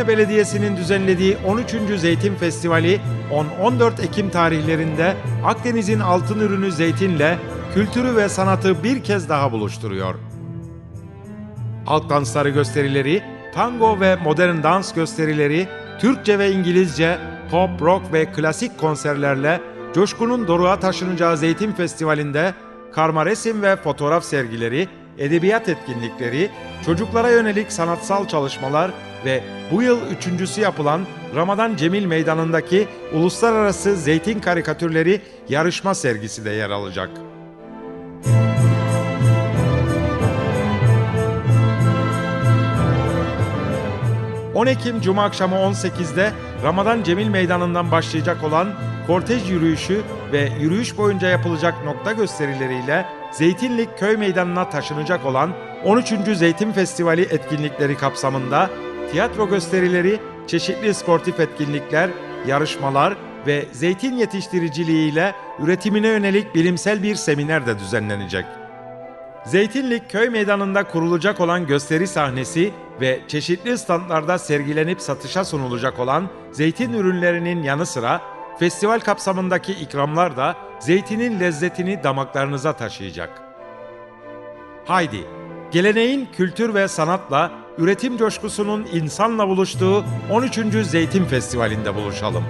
Edirne Belediyesi'nin düzenlediği 13. Zeytin Festivali 10-14 Ekim tarihlerinde Akdeniz'in altın ürünü zeytinle kültürü ve sanatı bir kez daha buluşturuyor. Halk dansları gösterileri, tango ve modern dans gösterileri, Türkçe ve İngilizce, pop, rock ve klasik konserlerle coşkunun doruğa taşınacağı Zeytin Festivali'nde karma resim ve fotoğraf sergileri, edebiyat etkinlikleri, çocuklara yönelik sanatsal çalışmalar ve bu yıl üçüncüsü yapılan Ramazan Cemil Meydanı'ndaki Uluslararası Zeytin Karikatürleri yarışma sergisi de yer alacak. 10 Ekim Cuma akşamı 18'de Ramazan Cemil Meydanı'ndan başlayacak olan kortej yürüyüşü ve yürüyüş boyunca yapılacak nokta gösterileriyle Zeytinlik Köy Meydanı'na taşınacak olan 13. Zeytin Festivali etkinlikleri kapsamında tiyatro gösterileri, çeşitli sportif etkinlikler, yarışmalar ve zeytin yetiştiriciliğiyle üretimine yönelik bilimsel bir seminer de düzenlenecek. Zeytinlik Köy Meydanı'nda kurulacak olan gösteri sahnesi ve çeşitli standlarda sergilenip satışa sunulacak olan zeytin ürünlerinin yanı sıra festival kapsamındaki ikramlar da zeytinin lezzetini damaklarınıza taşıyacak. Haydi, geleneğin kültür ve sanatla, üretim coşkusunun insanla buluştuğu 13. Zeytin Festivali'nde buluşalım.